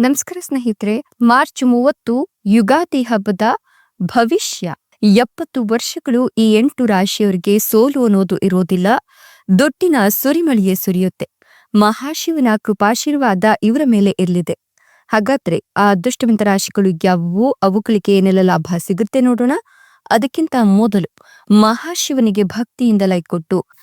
ನಮಸ್ಕಾರ ಸ್ನೇಹಿತರೆ, ಮಾರ್ಚ್ ಮೂವತ್ತು, ಯುಗಾದಿ ಹಬ್ಬದ ಭವಿಷ್ಯ. ಎಪ್ಪತ್ತು ವರ್ಷಗಳು ಈ ಎಂಟು ರಾಶಿಯವರಿಗೆ ಸೋಲು ಅನ್ನೋದು ಇರೋದಿಲ್ಲ. ದೊಡ್ಡಿನ ಸುರಿಮಳಿಯೇ ಸುರಿಯುತ್ತೆ. ಮಹಾಶಿವನ ಕೃಪಾಶೀರ್ವಾದ ಇವರ ಮೇಲೆ ಇರಲಿದೆ. ಹಾಗಾದ್ರೆ ಆ ಅದೃಷ್ಟವಂತ ರಾಶಿಗಳು ಯಾವುವು? ಅವುಗಳಿಗೆ ಏನೆಲ್ಲ ಲಾಭ ಸಿಗುತ್ತೆ ನೋಡೋಣ. ಅದಕ್ಕಿಂತ ಮೊದಲು ಮಹಾಶಿವನಿಗೆ ಭಕ್ತಿಯಿಂದ ಲೈಕ್ ಕೊಟ್ಟು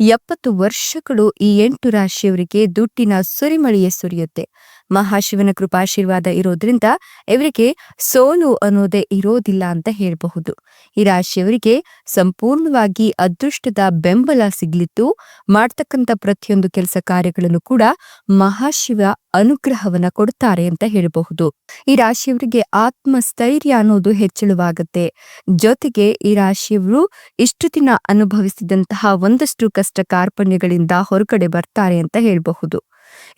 ಎಪ್ಪತ್ತು ವರ್ಷಗಳು ಈ ಎಂಟು ರಾಶಿಯವರಿಗೆ ದುಡ್ಡಿನ ಸುರಿಮಳೆಯೇ ಸುರಿಯುತ್ತೆ. ಮಹಾಶಿವನ ಕೃಪಾಶೀರ್ವಾದ ಇರೋದ್ರಿಂದ ಇವರಿಗೆ ಸೋಲು ಅನ್ನೋದೇ ಇರೋದಿಲ್ಲ ಅಂತ ಹೇಳಬಹುದು. ಈ ರಾಶಿಯವರಿಗೆ ಸಂಪೂರ್ಣವಾಗಿ ಅದೃಷ್ಟದ ಬೆಂಬಲ ಸಿಗ್ಲಿತ್ತು ಮಾಡ್ತಕ್ಕಂಥ ಪ್ರತಿಯೊಂದು ಕೆಲಸ ಕಾರ್ಯಗಳನ್ನು ಕೂಡ ಮಹಾಶಿವ ಅನುಗ್ರಹವನ್ನ ಕೊಡ್ತಾರೆ ಅಂತ ಹೇಳಬಹುದು. ಈ ರಾಶಿಯವರಿಗೆ ಆತ್ಮಸ್ಥೈರ್ಯ ಅನ್ನೋದು ಹೆಚ್ಚಳವಾಗುತ್ತೆ. ಜೊತೆಗೆ ಈ ರಾಶಿಯವರು ಇಷ್ಟು ದಿನ ಅನುಭವಿಸಿದಂತಹ ಒಂದಷ್ಟು ಕಷ್ಟ ಕಾರ್ಪಣ್ಯಗಳಿಂದ ಹೊರಗಡೆ ಬರ್ತಾರೆ ಅಂತ ಹೇಳಬಹುದು.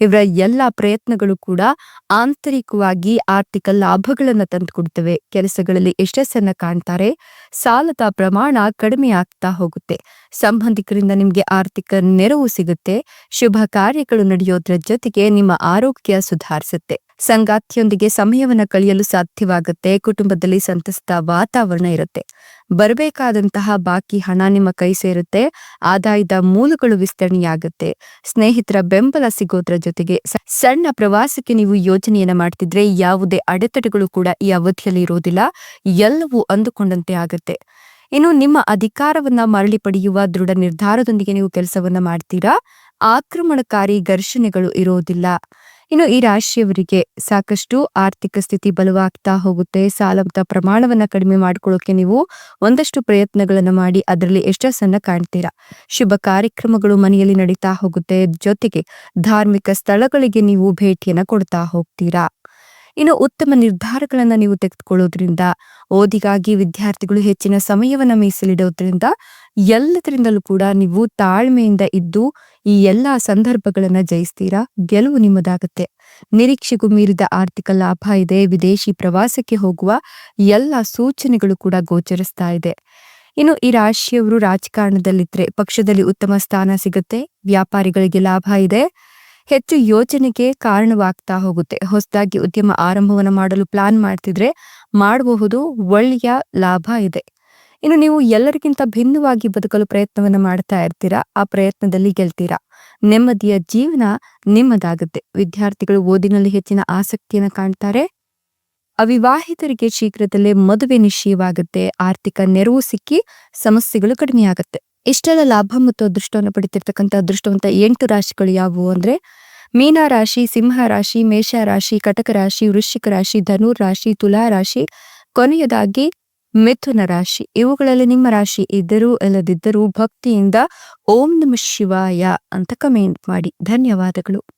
ಇವರ ಎಲ್ಲ ಪ್ರಯತ್ನಗಳು ಕೂಡ ಆಂತರಿಕವಾಗಿ ಆರ್ಥಿಕ ಲಾಭಗಳನ್ನ ತಂದುಕೊಡ್ತವೆ. ಕೆಲಸಗಳಲ್ಲಿ ಯಶಸ್ಸನ್ನ ಕಾಣ್ತಾರೆ. ಸಾಲದ ಪ್ರಮಾಣ ಕಡಿಮೆ ಆಗ್ತಾ ಹೋಗುತ್ತೆ. ಸಂಬಂಧಿಕರಿಂದ ನಿಮ್ಗೆ ಆರ್ಥಿಕ ನೆರವು ಸಿಗುತ್ತೆ. ಶುಭ ಕಾರ್ಯಗಳು ನಡೆಯೋದ್ರ ಜೊತೆಗೆ ನಿಮ್ಮ ಆರೋಗ್ಯ ಸುಧಾರಿಸುತ್ತೆ. ಸಂಗಾತಿಯೊಂದಿಗೆ ಸಮಯವನ್ನ ಕಳೆಯಲು ಸಾಧ್ಯವಾಗುತ್ತೆ. ಕುಟುಂಬದಲ್ಲಿ ಸಂತಸದ ವಾತಾವರಣ ಇರುತ್ತೆ. ಬರಬೇಕಾದಂತಹ ಬಾಕಿ ಹಣ ನಿಮ್ಮ ಕೈ ಸೇರುತ್ತೆ. ಆದಾಯದ ಮೂಲಗಳು ವಿಸ್ತರಣೆಯಾಗುತ್ತೆ. ಸ್ನೇಹಿತರ ಬೆಂಬಲ ಸಿಗೋದ್ರ ಜೊತೆಗೆ ಸಣ್ಣ ಪ್ರವಾಸಕ್ಕೆ ನೀವು ಯೋಜನೆಯನ್ನ ಮಾಡ್ತಿದ್ರೆ ಯಾವುದೇ ಅಡೆತಡೆಗಳು ಕೂಡ ಈ ಅವಧಿಯಲ್ಲಿ ಇರೋದಿಲ್ಲ. ಎಲ್ಲವೂ ಅಂದುಕೊಂಡಂತೆ ಆಗುತ್ತೆ. ಇನ್ನು ನಿಮ್ಮ ಅಧಿಕಾರವನ್ನ ಮರಳಿ ಪಡೆಯುವ ದೃಢ ನಿರ್ಧಾರದೊಂದಿಗೆ ನೀವು ಕೆಲಸವನ್ನ ಮಾಡ್ತೀರಾ? ಆಕ್ರಮಣಕಾರಿ ಘರ್ಷಣೆಗಳು ಇರೋದಿಲ್ಲ. ಇನ್ನು ಈ ರಾಶಿಯವರಿಗೆ ಸಾಕಷ್ಟು ಆರ್ಥಿಕ ಸ್ಥಿತಿ ಬಲವಾಗ್ತಾ ಹೋಗುತ್ತೆ. ಸಾಲದ ಪ್ರಮಾಣವನ್ನ ಕಡಿಮೆ ಮಾಡ್ಕೊಳ್ಳೋಕೆ ನೀವು ಒಂದಷ್ಟು ಪ್ರಯತ್ನಗಳನ್ನು ಮಾಡಿ ಅದರಲ್ಲಿ ಯಶಸ್ಸನ್ನ ಕಾಣ್ತೀರಾ. ಶುಭ ಕಾರ್ಯಕ್ರಮಗಳು ಮನೆಯಲ್ಲಿ ನಡೀತಾ ಹೋಗುತ್ತೆ. ಜೊತೆಗೆ ಧಾರ್ಮಿಕ ಸ್ಥಳಗಳಿಗೆ ನೀವು ಭೇಟಿಯನ್ನ ಕೊಡ್ತಾ ಹೋಗ್ತೀರಾ. ಇನ್ನು ಉತ್ತಮ ನಿರ್ಧಾರಗಳನ್ನು ನೀವು ತೆಗೆದುಕೊಳ್ಳೋದ್ರಿಂದ, ಓದಿಗಾಗಿ ವಿದ್ಯಾರ್ಥಿಗಳು ಹೆಚ್ಚಿನ ಸಮಯವನ್ನ ಮೀಸಲಿಡೋದ್ರಿಂದ, ಎಲ್ಲದರಿಂದಲೂ ಕೂಡ ನೀವು ತಾಳ್ಮೆಯಿಂದ ಇದ್ದು ಈ ಎಲ್ಲಾ ಸಂದರ್ಭಗಳನ್ನ ಜಯಿಸ್ತೀರಾ? ಗೆಲುವು ನಿಮ್ಮದಾಗುತ್ತೆ. ನಿರೀಕ್ಷೆಗೂ ಮೀರಿದ ಆರ್ಥಿಕ ಲಾಭ ಇದೆ, ವಿದೇಶಿ ಪ್ರವಾಸಕ್ಕೆ ಹೋಗುವ ಎಲ್ಲ ಸೂಚನೆಗಳು ಕೂಡ ಗೋಚರಿಸ್ತಾ ಇದೆ. ಇನ್ನು ಈ ರಾಶಿಯವರು ರಾಜಕಾರಣದಲ್ಲಿದ್ರೆ ಪಕ್ಷದಲ್ಲಿ ಉತ್ತಮ ಸ್ಥಾನ ಸಿಗುತ್ತೆ, ವ್ಯಾಪಾರಿಗಳಿಗೆ ಲಾಭ ಇದೆ. ಹೆಚ್ಚು ಯೋಚನೆಗೆ ಕಾರಣವಾಗ್ತಾ ಹೋಗುತ್ತೆ. ಹೊಸದಾಗಿ ಉದ್ಯಮ ಆರಂಭವನ್ನು ಮಾಡಲು ಪ್ಲಾನ್ ಮಾಡ್ತಿದ್ರೆ ಮಾಡಬಹುದು, ಒಳ್ಳೆಯ ಲಾಭ ಇದೆ. ಇನ್ನು ನೀವು ಎಲ್ಲರಿಗಿಂತ ಭಿನ್ನವಾಗಿ ಬದುಕಲು ಪ್ರಯತ್ನವನ್ನ ಮಾಡ್ತಾ ಇರ್ತೀರಾ? ಆ ಪ್ರಯತ್ನದಲ್ಲಿ ಗೆಲ್ತೀರಾ? ನೆಮ್ಮದಿಯ ಜೀವನ ನಿಮ್ಮದಾಗುತ್ತೆ. ವಿದ್ಯಾರ್ಥಿಗಳು ಓದಿನಲ್ಲಿ ಹೆಚ್ಚಿನ ಆಸಕ್ತಿಯನ್ನ ಕಾಣ್ತಾರೆ. ಅವಿವಾಹಿತರಿಗೆ ಶೀಘ್ರದಲ್ಲೇ ಮದುವೆ ನಿಶ್ಚಯವಾಗುತ್ತೆ. ಆರ್ಥಿಕ ನೆರವು ಸಿಕ್ಕಿ ಸಮಸ್ಯೆಗಳು ಕಡಿಮೆಯಾಗುತ್ತೆ. ಇಷ್ಟೆಲ್ಲ ಲಾಭ ಮತ್ತು ಅದೃಷ್ಟವನ್ನು ಪಡಿತಿರ್ತಕ್ಕಂಥ ಅದೃಷ್ಟವಂತ ಎಂಟು ರಾಶಿಗಳು ಯಾವುವು ಅಂದ್ರೆ ಮೀನ ರಾಶಿ, ಸಿಂಹ ರಾಶಿ, ಮೇಷ ರಾಶಿ, ಕಟಕ ರಾಶಿ, ವೃಶ್ಚಿಕ ರಾಶಿ ಧನುರ್ ರಾಶಿ, ತುಲಾ ರಾಶಿ, ಕೊನೆಯದಾಗಿ ಮಿಥುನ ರಾಶಿ. ಇವುಗಳಲ್ಲಿ ನಿಮ್ಮ ರಾಶಿ ಇದ್ದರೂ ಇಲ್ಲದಿದ್ದರೂ ಭಕ್ತಿಯಿಂದ ಓಂ ನಮ ಶಿವಾಯ ಅಂತ ಕಮೆಂಟ್ ಮಾಡಿ. ಧನ್ಯವಾದಗಳು.